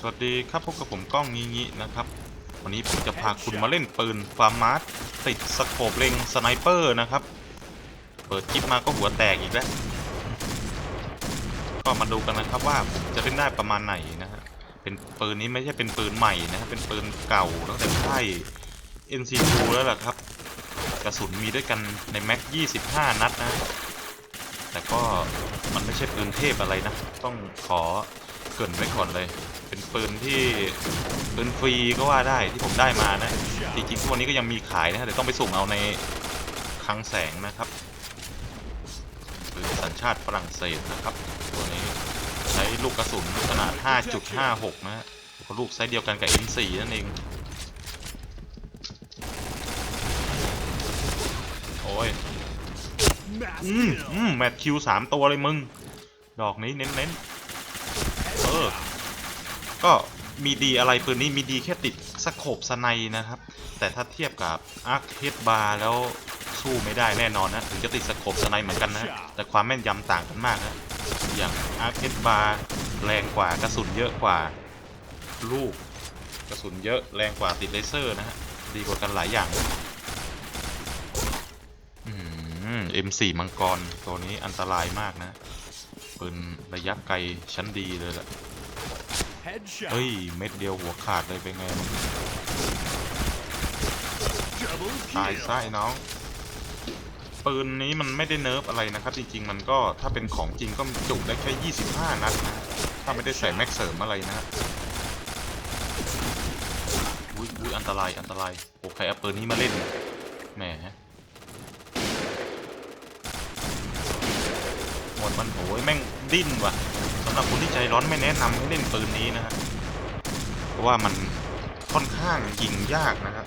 สวัสดีครับพบกับผมก้องงี้งี้นะครับ วันนี้ผมจะพาคุณมาเล่นปืนฟาร์มาร์ติดสโคปเล็งสไนเปอร์นะครับ เปิดคลิปมาก็หัวแตกอีกแล้ว ก็มาดูกันนะครับว่าผมจะเล่นได้ประมาณไหนนะฮะเป็นปืนนี้ไม่ใช่เป็นปืนใหม่นะครับเป็นปืนเก่าตั้งแต่ค่าย NC2 แล้วล่ะครับ กระสุนมีด้วยกันในแม็ก 25 นัดนะ แต่ก็มันไม่ใช่ปืนเทพอะไรนะ ต้องขอ เกินไว้ก่อนเลย เป็นปืนที่ปืนฟรีก็ว่าได้ที่ผมได้มานะจริงๆทุกวันนี้ก็ยังมีขายนะแต่ต้องไปสุ่มเอาในคลังแสงนะครับปืนสัญชาติฝรั่งเศสนะครับ ตัวนี้ใช้ลูกกระสุนขนาด 5.56 นะฮะลูกไซส์เดียวกันกับ M4 นั่นเองโอ้ยอืมอืมแมทคิวสามตัวเลยมึง ดอกนี้เน้นๆ ออ ก็มีดีอะไรปืนนี้มีดีแค่ติดสโคบสไนนะครับ แต่ถ้าเทียบกับอาร์คเฮดบาร์แล้วสู้ไม่ได้แน่นอนนะถึงจะติดสโคบสไนเหมือนกันนะแต่ความแม่นยำต่างกันมากนะอย่างอาร์คเฮดบาร์แรงกว่ากระสุนเยอะกว่าลูกกระสุนเยอะแรงกว่าติดเลเซอร์นะฮะดีกว่ากันหลายอย่างอืม M4 มังกรตัวนี้อันตรายมากนะ ปืนระยะไกลชั้นดีเลยแหละ Headshot. เฮ้ย เม็ดเดียวหัวขาดเลยเป็นไงมึง Double ตาย kill. ซะไอ้น้อง ปืนนี้มันไม่ได้เนิร์ฟอะไรนะครับ จริงๆ มันก็ถ้าเป็นของจริงก็จุได้แค่ 25 นัดนะ ถ้าไม่ได้ใส่แม็กเสริมอะไรนะอุ้ยอุ้ยอันตรายอันตรายโอ้ใครเอาปืนนี้มาเล่นแหมหม ดมันโหยแม่งดิ้นว่ะสำหรับคนที่ใจร้อนไม่แนะนำให้เล่นปืนนี้นะฮะเพราะว่ามันค่อนข้างยิงยากนะครับ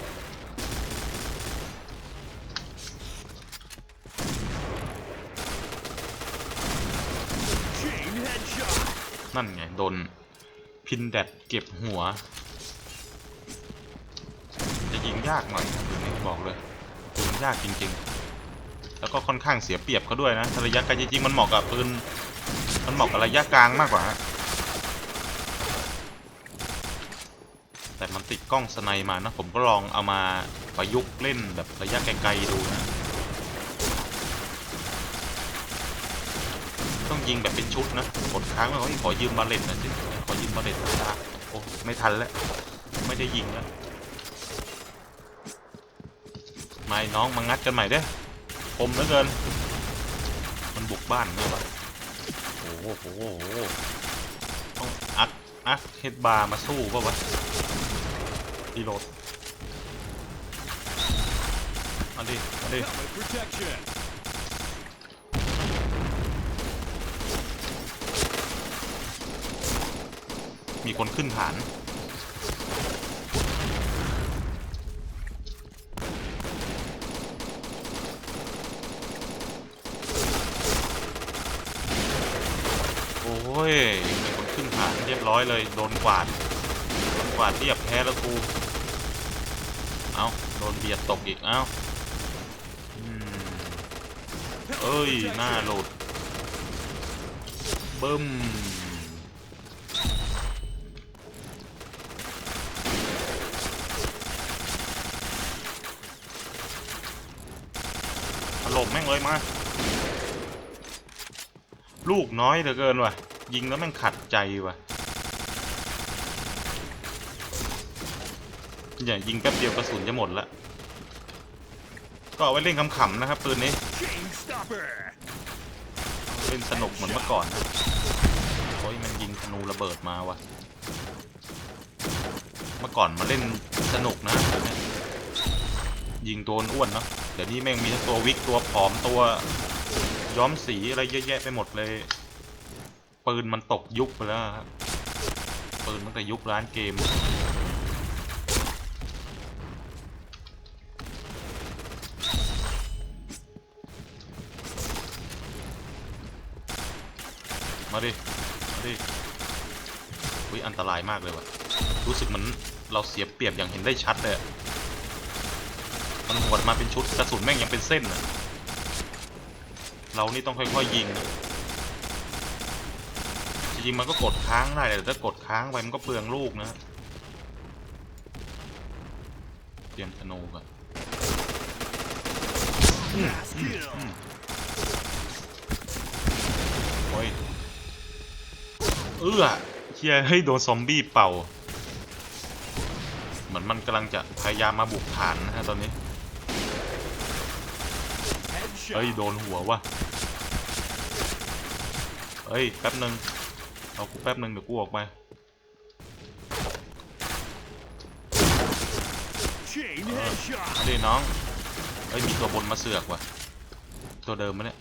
นั่นไงโดนพินแดดเก็บหัว จะยิงยากหน่อยนะปืนนี้บอกเลยปืนยากจริงๆ แล้วก็ค่อนข้างเสียเปรียบเขาด้วยนะระยะไกลจริงๆมันเหมาะกับปืนมันเหมาะกับระยะกลางมากกว่า แต่มันติดกล้องสไนมานะ ผมก็ลองเอามาประยุกต์เล่นแบบระยะไกลๆดูนะ ต้องยิงแบบเป็นชุดนะกดค้างไว้ว่าขอยืมบาเลตหน่อยสิขอยืมบาเลตหน่อยนะโอ้ไม่ทันแล้ว ไม่ได้ยิงแล้วไม่น้องมางัดกันใหม่เด้อ มเหลือเกิน มันบุกบ้านเนี่ยวะโอ้โหโอ้โหโอ้โหต้องอักอักเฮดบาร์มาสู้ป่าวะดีโหลดมาดิมาดิมีคนขึ้นฐาน โอ้ยมีคนขึ้นฐานเรียบร้อยเลย โดนกวาด โดนกวาดเรียบแพ้แล้วกู เอาโดนเบียดตกอีก เอาอเอ้ย หน้าหลุดบึ้มถล่มแม่งเลยมา ลูกน้อยเหลือเกินว่ะ ยิงแล้วม่งขัดใจว่ะอย่ายิงแป๊บเดียวกระสุนจะหมดละก็เอาไว้เล่นขำๆนะครับปืนนี้เล่นสนุกเหมือนเมื่อก่อนโอ้ยมันยิงธนูระเบิดมาว่ะ เมื่อก่อนมาเล่นสนุกนะนยิงตัวอ้วนเนาะเดี๋ยวนี้แม่งมีทั้งตัววิกตัวผอมตัวย้อมสีอะไรเยอะแยะไปหมดเลย ปืนมันตกยุคไปแล้วครับปืนตั้งแต่ยุคร้านเกม มาดิ มาดิอุ้ยอันตรายมากเลยว่ะ รู้สึกเหมือนเราเสียเปรียบอย่างเห็นได้ชัดเลยมันหวดมาเป็นชุดกระสุนแม่งยังเป็นเส้น เรานี่ต้องค่อยๆยิงนะ จริงๆมันก็กดค้างได้แต่ถ้ากดค้างไปมันก็เปลืองลูกนะเตรียมธนูก่อนโอ้ยเอื้อเฮียเฮ้โดนซอมบี้เป่า เหมือนมันกำลังจะพยายามมาบุกฐานนะฮะตอนนี้เฮ้ย โดนหัวว่ะเฮ้ย แป๊บหนึ่ง อากูแป๊บหนึ่งเดี๋ยวกูออกไป Chain headshot. มาดิน้องเฮ้ยมีตัวบนมาเสือกว่ะ ตัวเดิมมะเนี่ย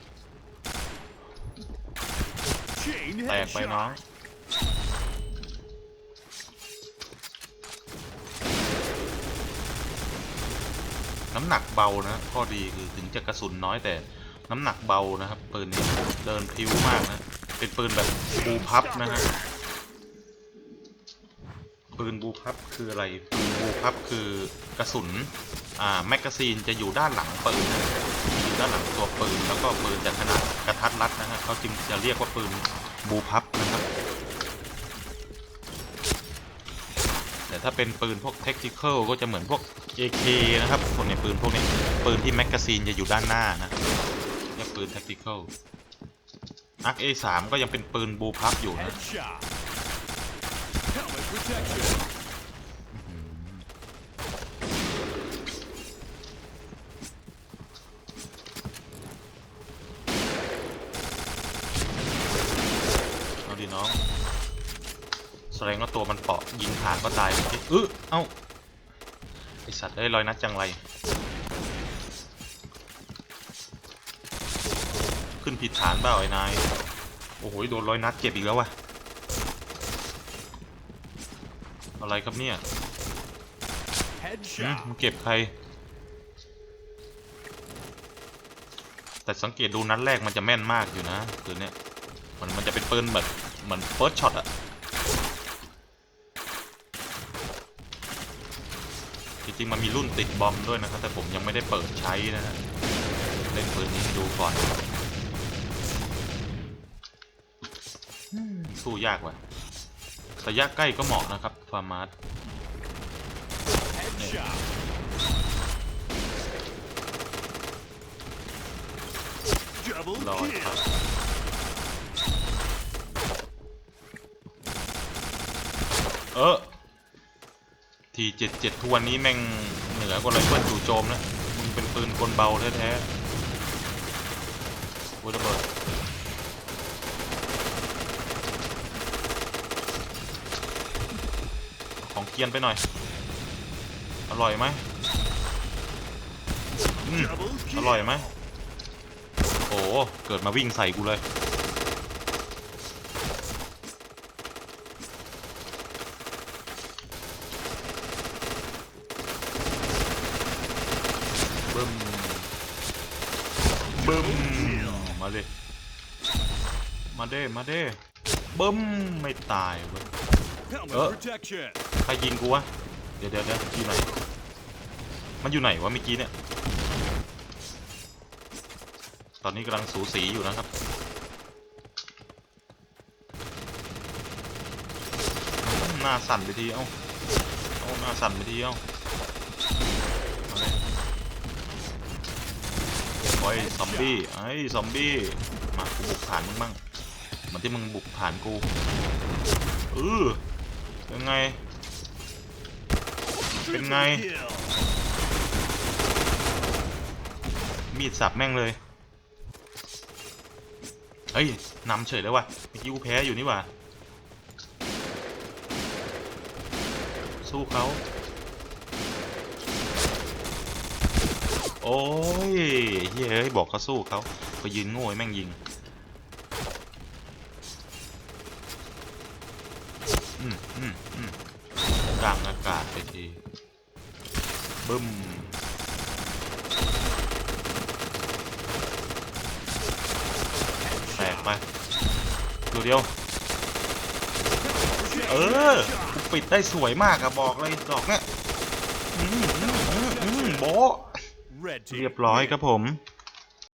Chain แตกไปน้อง headshot. น้ำหนักเบานะข้อดีคือถึงจะกระสุนน้อยแต่น้ำหนักเบานะครับปืนนี้เดินพริ้วมากนะ เป็นปืนแบบบูพับนะฮะ ปืนบูพับคืออะไร ปืนบูพับคือกระสุน อ่า แมกกาซีนจะอยู่ด้านหลังปืนนะอยู่ด้านหลังตัวปืน แล้วก็ปืนจะขนาดกระทัดรัดนะฮะเขาจึงจะเรียกว่าปืนบูพับนะครับ แต่ถ้าเป็นปืนพวกเทคนิคอลก็จะเหมือนพวก AK นะครับพวกในปืนพวกนี้ ปืนที่แมกกาซีนจะอยู่ด้านหน้านะเรียกปืนเทคนิค อลอัก A3 ก็ยังเป็นปืนบูพับอยู่นะเอาดิน้องแสดงว่าตัวมันเปาะยิงผ่านก็ตายเออเออเอ้าไอสัตว์ได้ยลอยนัดจังไร ขึ้น ผิดฐานเปล่าไอ้นาย โอ้โหโดนร้อยนัดเจ็บอีกแล้ววะอะไรครับเนี่ยหืม Headshot. มันเก็บใคร แต่สังเกตดูนัดแรกมันจะแม่นมากอยู่นะปืนเนี้ยมันมันจะเป็นปืนแบบเหมือนเฟิร์สช็อตอะจริงๆมันมีรุ่นติดบอมด้วยนะครับแต่ผมยังไม่ได้เปิดใช้นะฮะเล่นปืนนี้ให้ดูก่อนอืม สู้ยากว่ะระยะใกล้ก็เหมาะนะครับฟาร์มาร์ Headshot. Double รอยครับ kill. เออทีเจ็ดเจ็ดทุกวันนี้แม่งเหนือกว่าไรเฟิลจู่โจมนะมึงเป็นปืนกลเบาแท้ๆวุ้ยระเบิดของเกรียนไปหน่อย อร่อยไหมอืม Double อ kill. ร่อยไหมโอ้โหเกิดมาวิ่งใส่กูเลย บึ้ม บึ้ม มาเลยมาเด้ มาเด้ บึ้ม ไม่ตายเว้ย Helmet Uh. protection. ใครยิงกูวะ เดี๋ยวเดี๋ยวเดี๋ยวอยู่ไหน มันอยู่ไหนวะเมื่อกี้เนี่ย ตอนนี้กำลังสูสีอยู่นะครับ หน้าสั่นไปที เอ้า เอ้าหน้าสั่นไปที เอ้ามาเลยโอ้ยซอมบี้ ไอ้ซอมบี้ มากูบุกฐานมึงบ้างเหมือนที่มึงบุกฐานกูเออยังไง เป็นไง มีดสับแม่งเลย เฮ้ยนำเฉยเลยว่ะเมื่อกี้กูแพ้อยู่นี่หว่า สู้เขาโอ้ยเฮ้ยบอกเขาสู้เขาไปยืนโง่ให้แม่งยิงอืมอืมอืมกลางอากาศไปที บึ้มแตกไปตัวเดียว เออกูปิดได้สวยมากอะบอกเลยดอกเนี่ยอืมอืมอืมอืมโบะ Red team. เรียบร้อยครับผม